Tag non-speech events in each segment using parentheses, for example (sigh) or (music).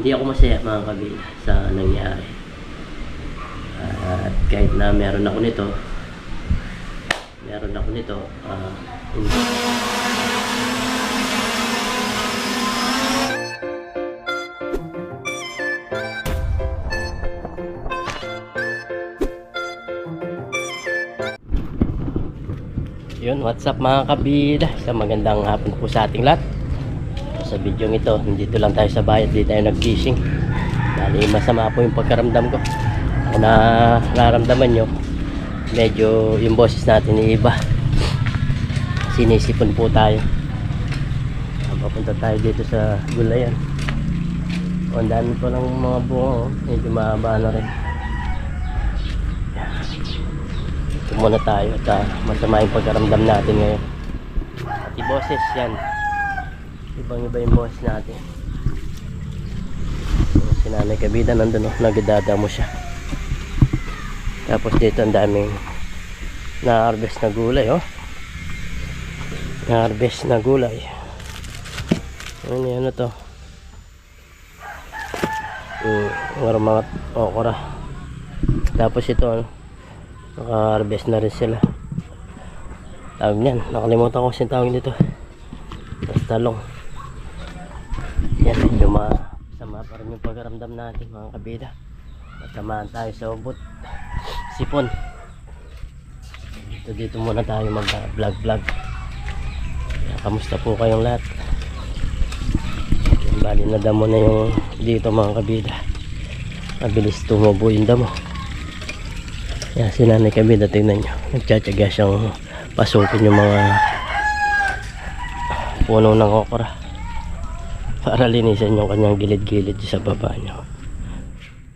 Hindi ako masaya mga kabila sa nangyari. At kahit na meron ako nito, meron ako nito, ah, hindi. Yun, what's up mga kabida? Sa magandang hapon po sa ating lahat. Sa video ito, nandito lang tayo sa bayan, di tayo nag-fishing. Dali masama po yung pagkaramdam ko. Na nararamdaman nyo, medyo yung boses natin iba. Sinisipon po tayo. Papunta tayo dito sa gulayan. Ang dami po ng mga bunga, oh. medyo mahaba na rin. Ito muna tayo at ah, masama yung pagkaramdam natin ngayon. At boses yan. Ibang iba yung boses natin. Si Nanay Kabida nandun oh, nagdada mo siya. Tapos dito ang daming na-harvest na gulay oh. Na-harvest na gulay. Ano yan ano to? Yung mga okra. Tapos ito ano, naka-harvest na rin sila. Tawag niyan, nakalimutan ko yung tawag nito. Talong. Medyo masama pa rin yung pagkaramdam natin mga kabida. Matamaan tayo sa ubot. Sipon. Dito dito muna tayo mag-vlog vlog. Kamusta po kayong lahat? Bali na damo na yung dito mga kabida. Mabilis tumubo yung damo. Yan, si nanay kabida, tingnan nyo. Nagtsatsaga siyang pasukin yung mga puno ng okra para linisan yung kanyang gilid-gilid sa baba nyo.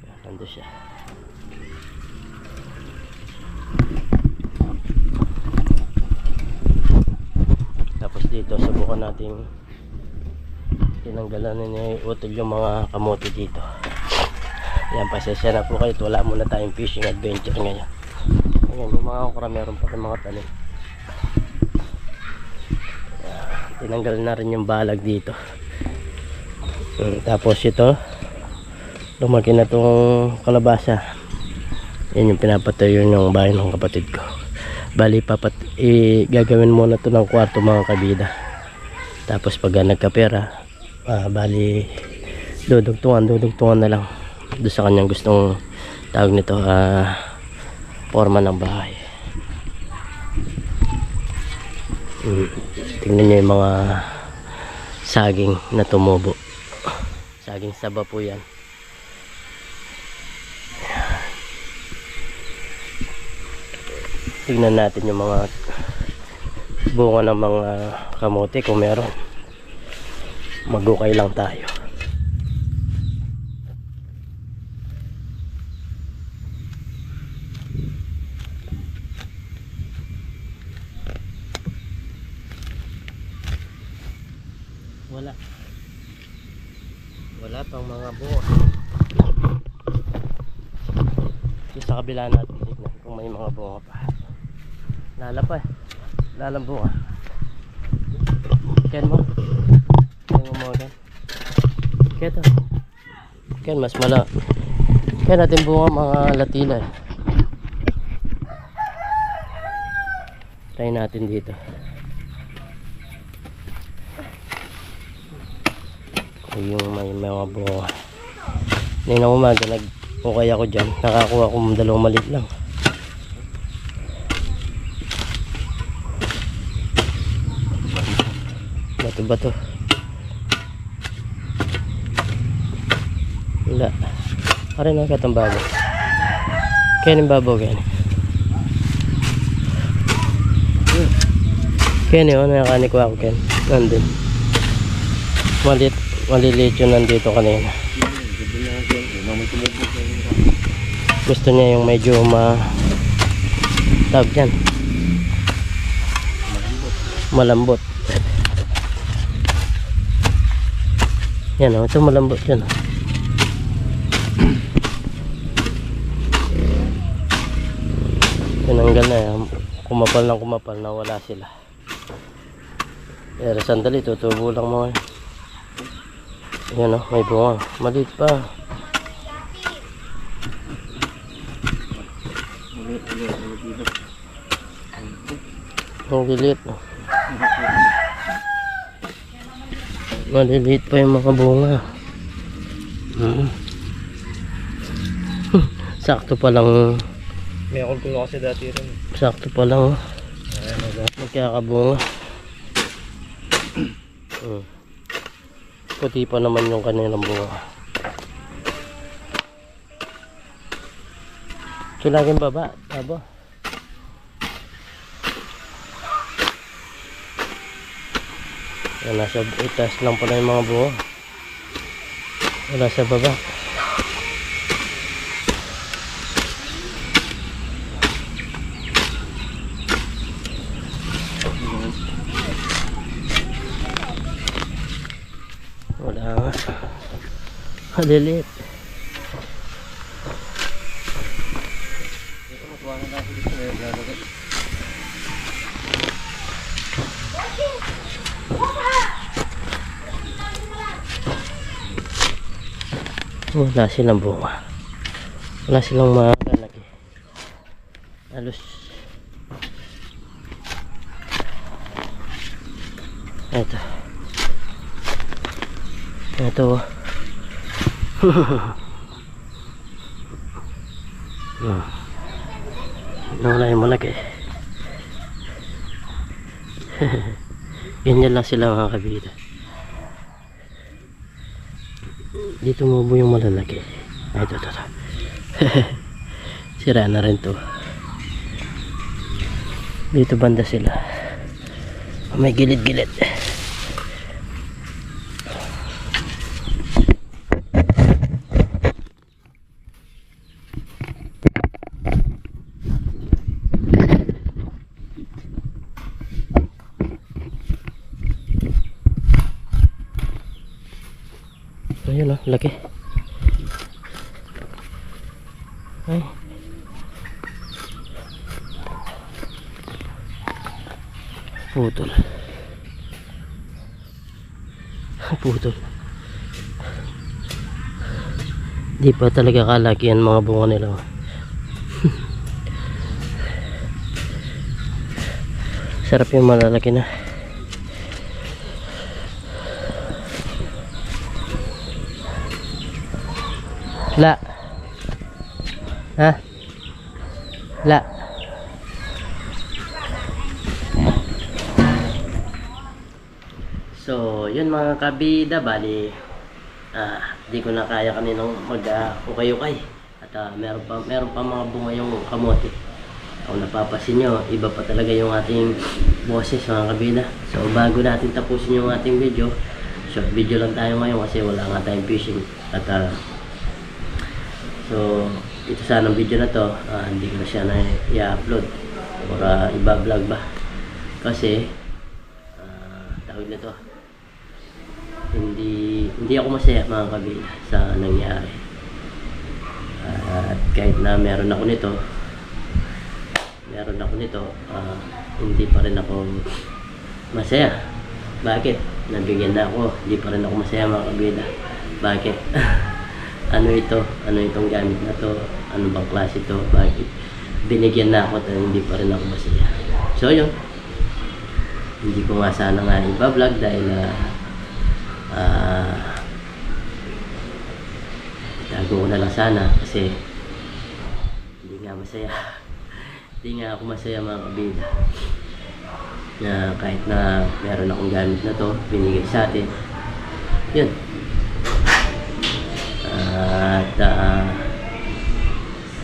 Yan, Nandun siya. Tapos dito, subukan natin tinanggalan na ni Utol yung mga kamote dito. Yan, pasensya na po kayo. Wala muna tayong fishing adventure ngayon. Ayan, yung mga okra meron pa mga tanim. Tinanggal na rin yung balag dito. Hmm, tapos ito, lumaki na itong kalabasa. Yan yung pinapatayo ng bahay ng kapatid ko. Bali, papat, i, gagawin muna to ng kwarto mga kabida. Tapos pag nagkapera, ah, bali, dudugtungan, dudugtungan na lang doon sa kanyang gustong tawag nito, ah, forma ng bahay. Mm. Tingnan niyo yung mga saging na tumubo. Saging saba po yan. Tingnan natin yung mga bunga ng mga kamote kung meron. Magukay lang tayo. Wala. Wala pang mga buo. Yung sa kabila natin tignan kung may mga bunga pa. Lala pa eh. Lalang bunga. Ken mo. Ken mo ken. Keto. Ken mas mala. Ken natin bunga mga latila eh. Try natin dito. yung may mga bunga ngayon umaga nag okay ako dyan. Nakakuha ko dalawang malit lang. Bato bato. Wala. Parang nakatang bago. Kaya yung babaw kaya kaya yun nakakanik ko ako kaya nandun. Malit maliliit yun nandito kanina gusto niya yung medyo ma tawag dyan. Malambot. Yan o ito malambot yan o tinanggal na yan kumapal ng kumapal na wala sila. Pero sandali tutubo lang mo eh. Yan o, may bunga. Maliit pa. Ang lilit. Maliliit pa yung mga bunga. Hmm. (laughs) Sakto pa lang. May akong tulo kasi dati rin. Sakto pa lang. oh. Magkakabunga. Hmm. Puti pa naman yung kanilang bunga. Sulagin baba, tabo. Yan, nasa itaas lang pala yung mga bunga. Wala sa baba. Wala nga. Wala silang bunga. Wala silang makalaki. Halos. Ito. Ito. (laughs) Nawala yung malaki. (laughs) Ganyan lang sila mga kabida. Dito mo yung malalaki. Ay, ito, ito. (laughs) Sira na rin to. Dito banda sila. May gilid-gilid. Ayun o, laki. Ay. Putol. (laughs) Putol. Di pa talaga kalaki yan mga bunga nila. oh. (laughs) Sarap yung malalaki na. La. Ha? La. So, yun mga kabida, bali ah, di ko na kaya kaninang mag uh, ukay-ukay. At ah, meron pa meron pa mga bunga yung kamote. Kung napapasin nyo, iba pa talaga yung ating boses mga kabida. So, bago natin tapusin yung ating video, short video lang tayo ngayon kasi wala nga tayong fishing. At ah, So, ito sana ang video na to, ah, hindi ko na siya na i-upload or ah, iba-vlog ba. Kasi, ah, tawag na to, hindi, hindi ako masaya mga kabila sa nangyari. at kahit na meron ako nito, meron ako nito, ah, hindi pa rin ako masaya. Bakit? Nabigyan na ako, hindi pa rin ako masaya mga kabila. Bakit? (laughs) ano ito, ano itong gamit na to, ano bang klase to, bakit binigyan na ako at hindi pa rin ako masaya. So yun, hindi ko nga sana nga iba-vlog dahil ah ah, itago ko na lang sana kasi hindi nga masaya. (laughs) hindi nga ako masaya mga kabida na kahit na meron akong gamit na to, binigay sa atin. Yun, at uh,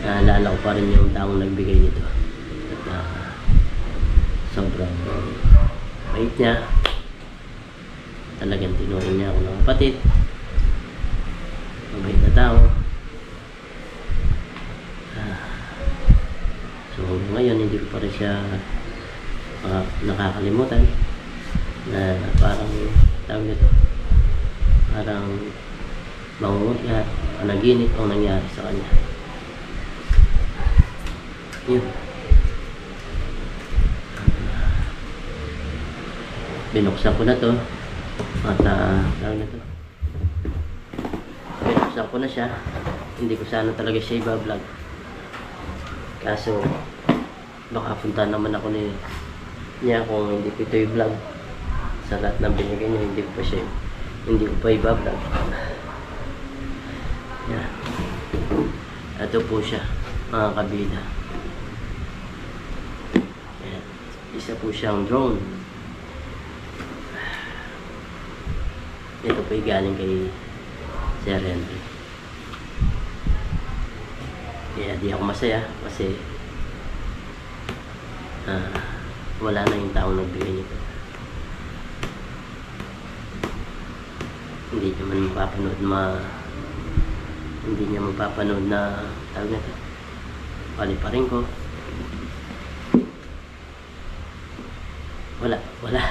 naalala ko pa rin yung taong nagbigay nito. At uh, sobrang bait niya. Talagang tinuring niya ako ng kapatid. Mabait na tao. Ah, so ngayon hindi ko pa rin siya ah, nakakalimutan na parang tawag nito parang mangunguya, panaginip ang nangyari sa kanya. Yun. Binuksan ko na to. At uh, na to. Binawasan ko na siya. Hindi ko sana talaga siya iba-vlog. Kaso, baka punta naman ako ni niya kung hindi ko ito i-vlog. Sa lahat ng binigay niya, hindi ko pa siya, hindi ko pa iba-vlog. Yan. Ito po siya, mga kabida. Yan. Isa po siyang drone. Ito po galing kay Sir Henry. Kaya di ako masaya kasi ah, wala na yung taong nagbigay nito. Hindi niya man mapapanood ma hindi niya mapapanood na tawag na ito. Pali pa rin ko. Wala, wala.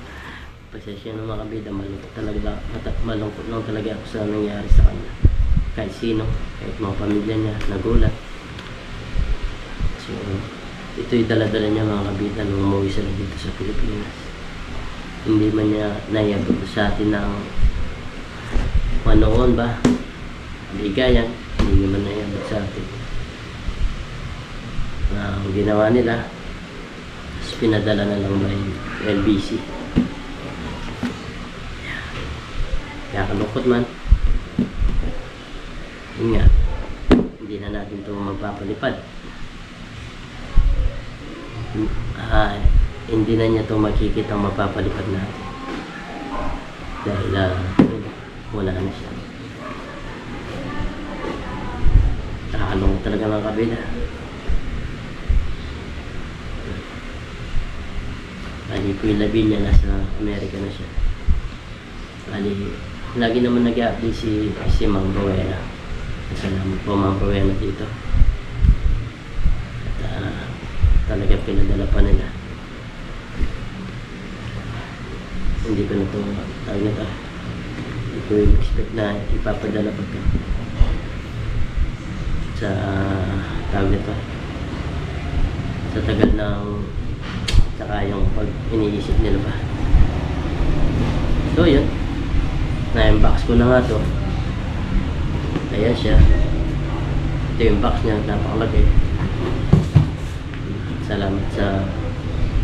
(laughs) Pasensya ng mga bida, malungkot talaga, malungkot lang talaga ako sa nangyari sa kanya. Kahit sino, kahit mga pamilya niya, nagulat. So, ito'y dala-dala niya mga kabida nung umuwi sila dito sa Pilipinas. Hindi man niya naiabot sa atin ng manoon ba? Bigayan, hindi naman naiabot sa atin. Na ang ginawa nila, is pinadala na lang by LBC. Kaya kalungkot man. Yun nga, hindi na natin ito magpapalipad. Ah, hindi na niya ito makikita ang mapapalipad natin. Dahil ah, wala na siya. Nakakalungkot talaga mga kabila. Bali labi niya, nasa Amerika na siya. Bali, lagi naman nag-update si, si Mang Rowena. Salamat po Mang Rowena dito. At ah, talaga pinadala pa nila. Hindi ko na ito, tawag na ito. Hindi ko expect na ipapadala pa ito. Sa, tawag na ito. Sa tagal ng, tsaka yung pag iniisip nila ba. So yun, na-unbox ko na nga to. Ayan siya. Ito yung box niya, napakalaki. Salamat sa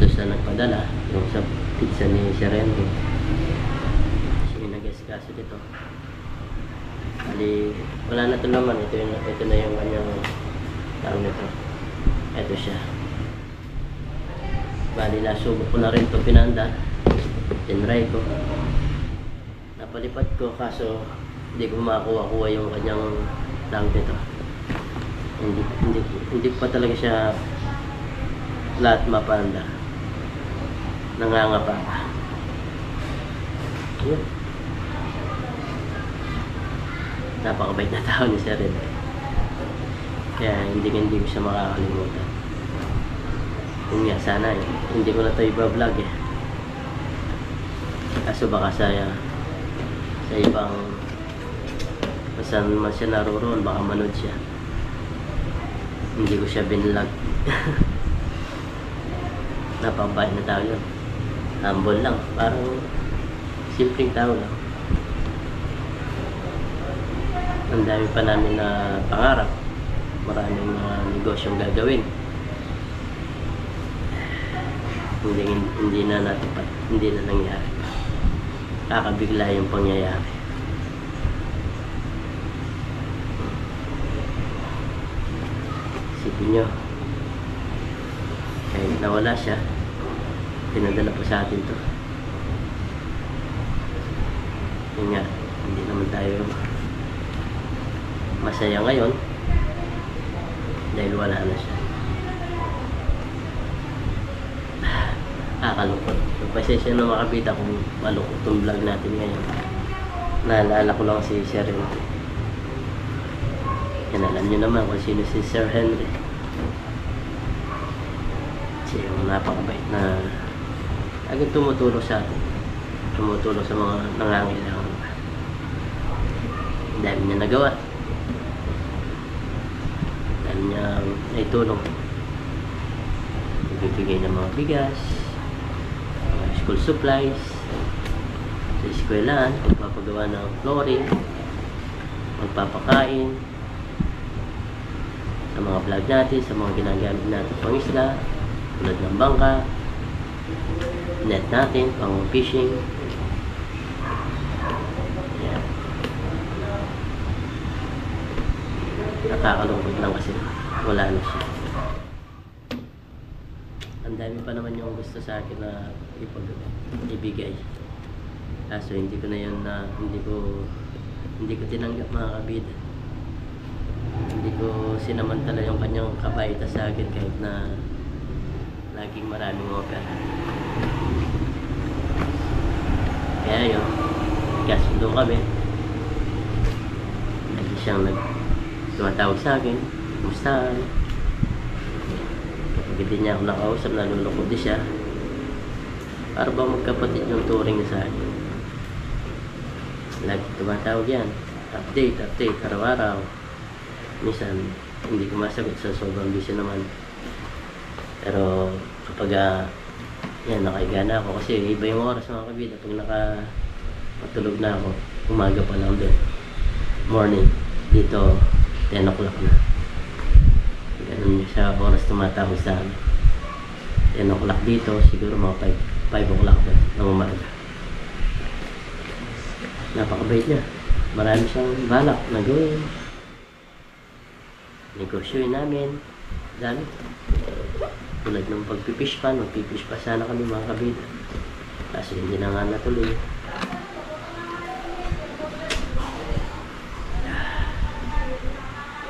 doon sa nagpadala, yung sa pizza ni Sherendo. Siya yung nag-escaso dito. Bali, wala na ito naman. Ito, yung, ito na yung kanyang tawag nito. Ito siya. Bali, nasubok ko na rin ito pinanda. Tinry ko. Napalipad ko kaso hindi ko makakuha-kuha yung kanyang tawag nito. Hindi, hindi, hindi pa talaga siya lahat mapanda. Nangangapa pa. Yun. Napakabait na tao ni Sir Red. Kaya hindi hindi ko siya makakalimutan. Yun nga, sana eh. Hindi ko na ito iba-vlog eh. Kaso baka sa, sa ibang saan man siya naroon, baka manood siya. Hindi ko siya binlog. (laughs) Napakabait na tao yun. Humble lang. Parang simpleng tao lang. Ang dami pa namin na pangarap. Maraming mga negosyong gagawin. Hindi, hindi na natin pa, hindi na nangyari. Kakabigla yung pangyayari. Isipin nyo, kahit nawala siya, pinadala pa sa atin to. Yun nga, hindi naman tayo masaya ngayon dahil wala na siya. Nakakalungkot. Pasensya na makabita kung malungkot itong vlog natin ngayon. Naalala ko lang si Sir Henry. Yan alam nyo naman kung sino si Sir Henry. Siya yung napakabait na agad tumutulong sa atin. Tumutulong sa mga nangangailangan. Ang dami niya nagawa. Ang dami niya naitulong. Nagbibigay ng mga bigas, mga school supplies, sa eskwelahan, pagpapagawa ng flooring, magpapakain, sa mga vlog natin, sa mga ginagamit natin pang isla, tulad ng bangka, net natin, pang fishing. Yan. Nakakalungkot lang kasi wala na siya. Ang dami pa naman yung gusto sa akin na ipag ibigay. Kaso hindi ko na yun na hindi ko hindi ko tinanggap mga kabida. Hindi ko sinamantala yung kanyang kabaita sa akin kahit na laging maraming opera. Kaya yun, kasundo kami. Lagi siyang nag tumatawag sa akin, kumusta? Kapag hindi niya ako nakausap, nalulungkot din siya. Para ba magkapatid yung turing niya sa akin? Lagi tumatawag yan. Update, update, araw-araw. Minsan, hindi ko masagot sa sobrang busy naman. Pero kapag ah, yan, nakahiga na ako kasi iba yung oras mga kabida. Pag naka matulog na ako, umaga pa lang doon. Morning, dito 10 o'clock na. Ganun siya oras tumatawag sa amin. 10 o'clock dito, siguro mga 5, 5 o'clock na ng umaga. Napakabait niya. Marami siyang balak na gawin. Negosyo namin. Dami. Tulad ng pagpipish pa, magpipish pa sana kami mga kabida. Kasi hindi na nga natuloy.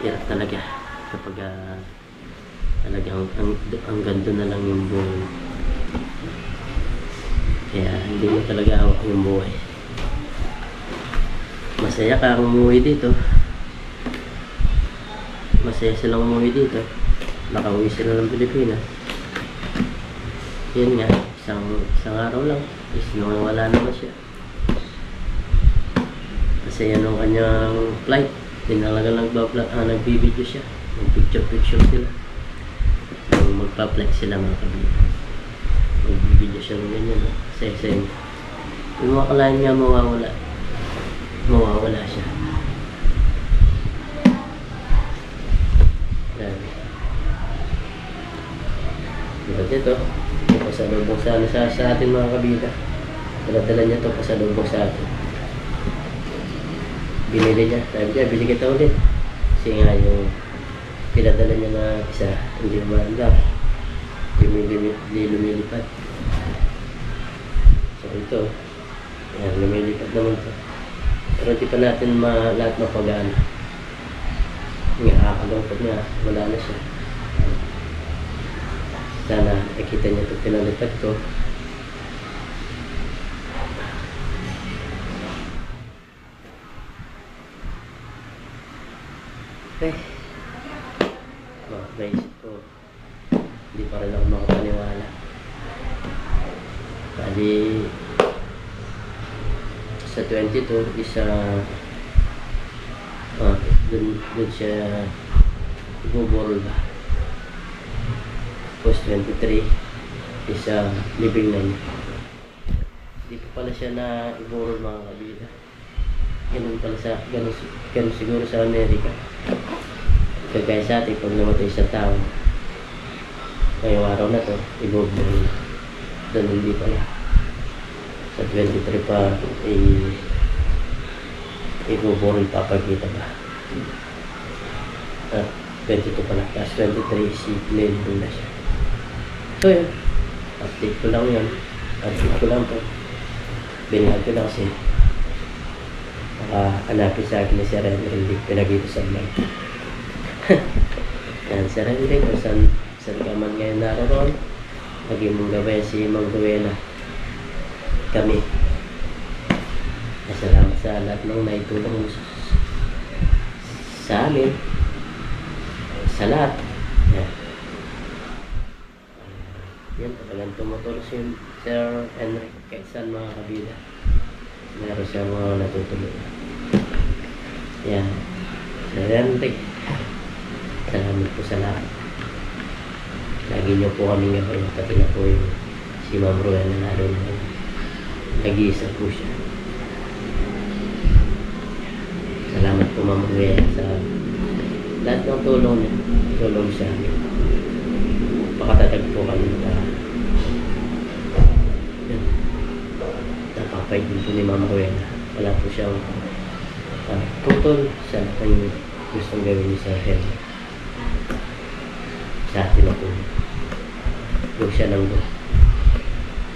Hirap talaga kapag ah, talagang ang, ang ganda na lang yung buhay. Kaya hindi mo talaga hawak yung buhay. Masaya ka kung umuwi dito. Masaya silang umuwi dito. Nakauwi sila ng Pilipinas. Yun nga, isang, isang araw lang. Is wala naman siya. Kasi yan ang kanyang flight. Tinalaga nagbabla, ah, nagbibideo siya. Mag-picture-picture sila. Nung magpa-flight sila mga kabila. Magbibideo siya ng ganyan. Saya-saya niya. Yung makalain niya mawawala. Mawawala siya. Yan. Diba dito? Ito pasalubong sa, sa, sa atin mga kabila. Dala-dala niya ito pasalubong sa atin. Binili niya. Sabi niya, bili kita ulit. Kasi nga yung pinadala niya na isa, hindi maanda. Lumilipad. lumilipad. So ito, yan, lumilipad naman ito. Pero hindi pa natin ma, lahat mapagaan. Nakakalungkot niya. Wala na siya. Sana nakita niya ito pinalipad ko. Eh, oh, naisip ko, hindi pa rin ako makapaniwala. Bali, sa 22, isa, ah, dun, dun siya, ibuburol ba? Tapos 23, isa, living na niya. Hindi pa pala siya na iburol mga kabila. Ganun pala sa, ganun, ganun siguro sa Amerika. Kagaya sa atin, pag namatay sa tao, ngayong araw na to, ibubulol na. Doon hindi pala. Sa 23 pa, i ibubulol papagkita ba. Ah, 22 pala. Tapos 23, si Lendo na siya. So yun, update ko lang yun. Update ko lang to. Binigyan ko lang kasi baka hanapin sa akin ni Sir Henry hindi pinagito sa vlog. Yan, Sir Henry, kung saan, saan ka man ngayon naroon, lagi mong gawin si Mang Duena. Kami. Salamat sa lahat ng naitulong sa, amin. Sa lahat. Yan. Yan, talagang tumutulong si Sir Henry kahit saan mga kabila. Meron siyang mga natutuloy. Yan. Sir Henry. Salamat po sa lahat. Lagi niyo po kami gabay. Pati na po yung si Ma'am Ruel na lalo na nag-iisa po siya. Salamat po Ma'am Ruel sa lahat ng tulong niya. Tulong sa amin. Pakatatag po kami na yun. napapay din po ni Ma'am Ruel. Wala po siyang uh, tutol sa kanyang gustong gawin niya sa heaven. Po. Yung siya ng Diyos.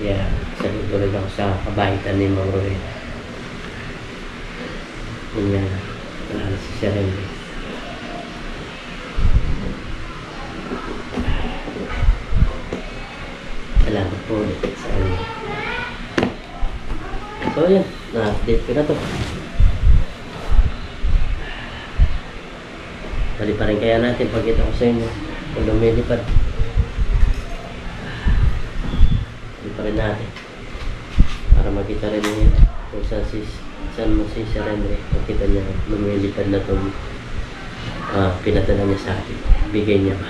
Kaya saludo rin ako sa kabaitan ni Ma'am Ruel. Yun nga, wala na si Sir Henry. Salamat po sa inyo. So yan, na-update ko na to. Bali pa rin kaya natin pagkita ko sa inyo kung lumilipad. Bali pa rin natin. Para makita rin niya kung saan si saan mo si Sir Henry. Makita niya lumilipad na itong uh, pinadala niya sa akin. Bigay niya pa.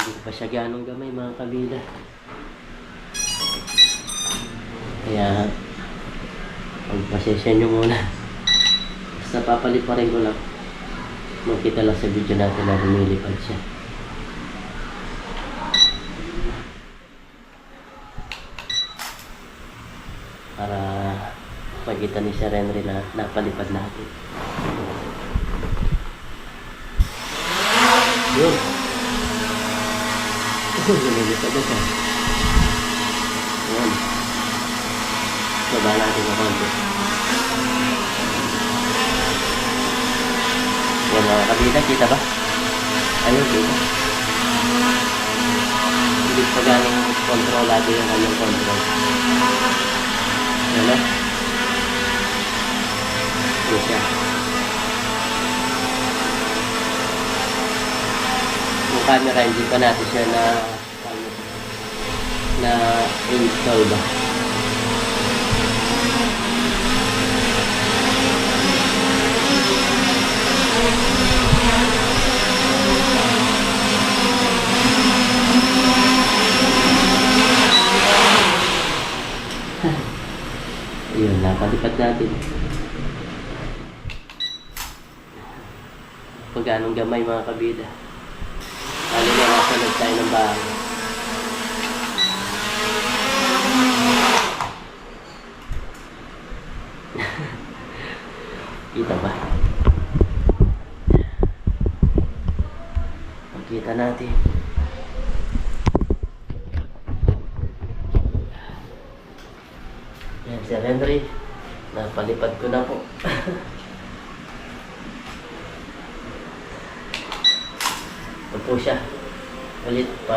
Hindi ko pa siya ganong gamay mga kabila. Kaya, pagpasensya nyo muna. Basta papaliparin ko lang. Magkita lang sa video natin na lumilipad siya. Para pagkita ni Sir Henry na napalipad natin. Yun. Lumilipad na siya. Ayan. Baba natin ng konti. Yan mga kabila, kita ba? Ayun, kita. Hindi pa galing kontrolado yung kanyang control. Yan na. Yan siya. Yung camera, hindi pa natin siya na na install ba? Yun, napalipad natin. Pag anong gamay mga kabida. Lalo na nasa loob tayo ng bahay. (laughs) Kita ba? Makita natin. Yan, Sir Henry. Napalipad ko na po. Ito po siya.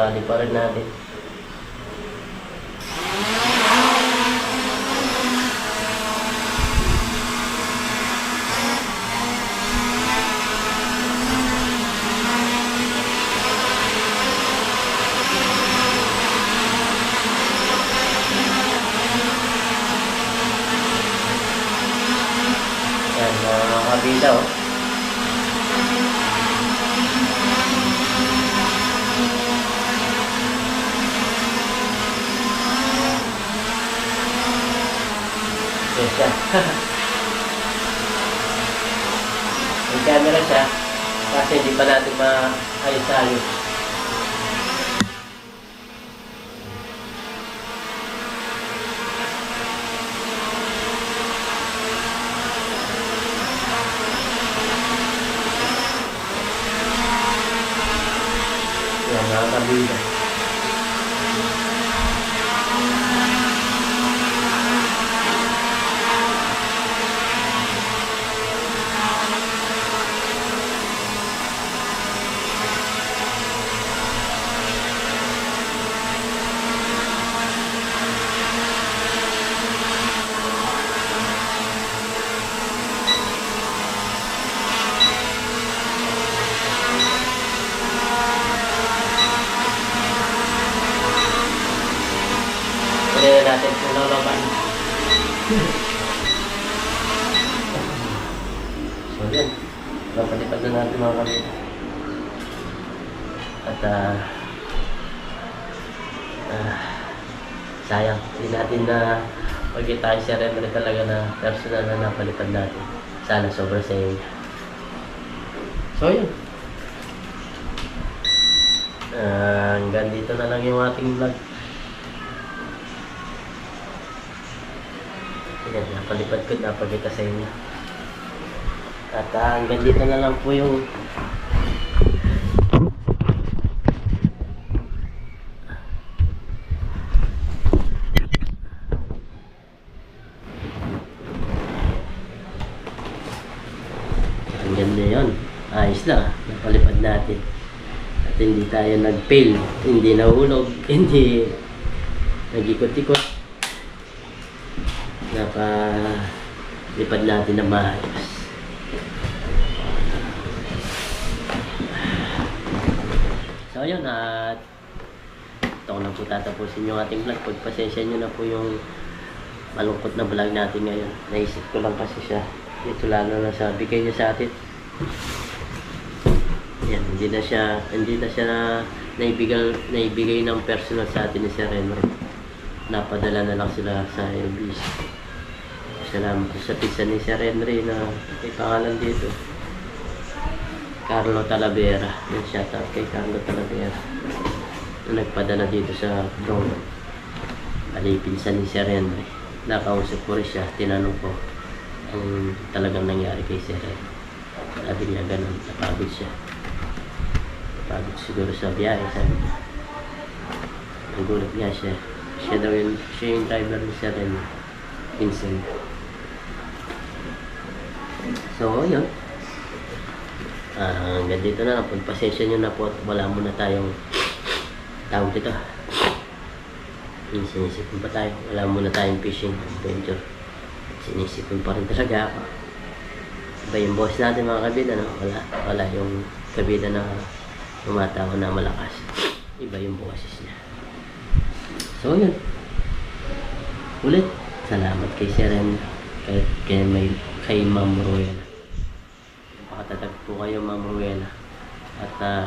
Ulit, paliparin natin. Yan, mga kabila oh. Yan siya. May camera siya. Kasi hindi pa natin maayos-ayos. Yan, mga na napalipad natin. Sana sobra sa inyo. So yun. Ah, hanggang dito na lang yung ating vlog. Ayan, napalipad ko, napagkita sa inyo. At ah, hanggang dito na lang po yung Hanggang na yun. Ayos na. Napalipad natin. At tayo nag-fail. Hindi nahulog. (laughs) Hindi nag-ikot-ikot. Napalipad natin na maayos. So yun at ito na po tatapusin yung ating vlog. Pagpasensya nyo na po yung malungkot na vlog natin ngayon. Naisip ko lang kasi siya. Ito lalo na sa bigay niya sa atin. Hindi na siya, hindi na siya na naibigay, naibigay ng personal sa atin ni Sir Henry. Napadala na lang sila sa LBC. Salamat po sa pizza ni Sir Henry na may pangalan dito. Carlo Talavera. Yan, shout out kay Carlo Talavera. Na nagpadala dito sa drone. Bali, pinsan ni Sir Henry. Nakausap ko rin siya, tinanong ko ang talagang nangyari kay Sir Henry. Sabi niya ganun, napagod siya. Napagod siguro sa biyahe, sabi niya. Nagulat nga siya. Siya daw yung, siya yung driver ni Sir Henry. Vincent. So, yun. Ah, hanggang dito na. Pagpasensya nyo na po at wala muna tayong tawag dito. Sinisipin pa tayo. Wala muna tayong fishing adventure. Sinisipin pa rin talaga ako. Iba yung boss natin mga kabida, no? Wala, wala yung kabida na tumatawa na malakas. Iba yung boses niya. So, yun. Ulit, salamat kay Seren, kay, kay, may, kay Ma'am Ruela. Pakatatag po kayo, Ma'am Ruela. At ah,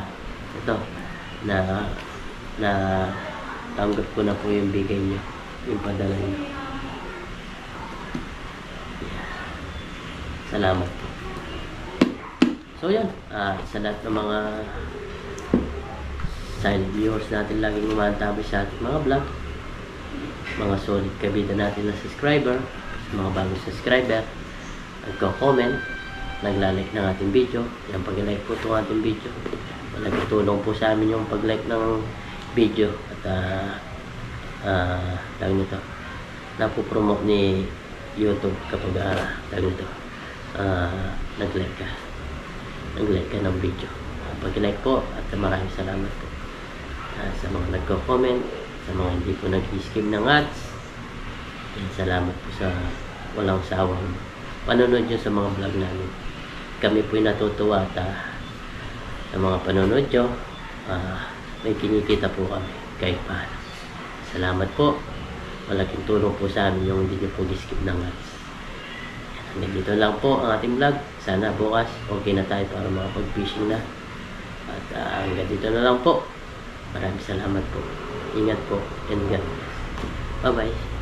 ito, na na tanggap ko na po yung bigay niyo, yung padala niyo. Salamat po. So yan, ah, sa lahat ng mga silent viewers natin laging umantabi sa ating mga vlog, mga solid kabida natin na subscriber, mga bagong subscriber, nagko-comment, naglalike ng ating video. Yan, pag-like po itong ating video. Malaking tulong po sa amin yung pag-like ng video. At, ah, ah, tawag nito, napopromote ni YouTube kapag, tawag nito, ah, nag-like ka. Nag-like ka ng video. Uh, pag-like po at maraming salamat po. Ah, sa mga nagko-comment, sa mga hindi po nag-skim ng ads, yan, salamat po sa walang sawang panonood nyo sa mga vlog namin. Kami po natutuwa at ah, sa mga panonood nyo, ah, may kinikita po kami kahit paano. Salamat po. Malaking tulong po sa amin yung hindi nyo po skip ng ads. Hanggang dito lang po ang ating vlog. Sana bukas okay na tayo para makapag-fishing na. At ah, hanggang dito na lang po. Maraming salamat po. Ingat po and God. Bye-bye.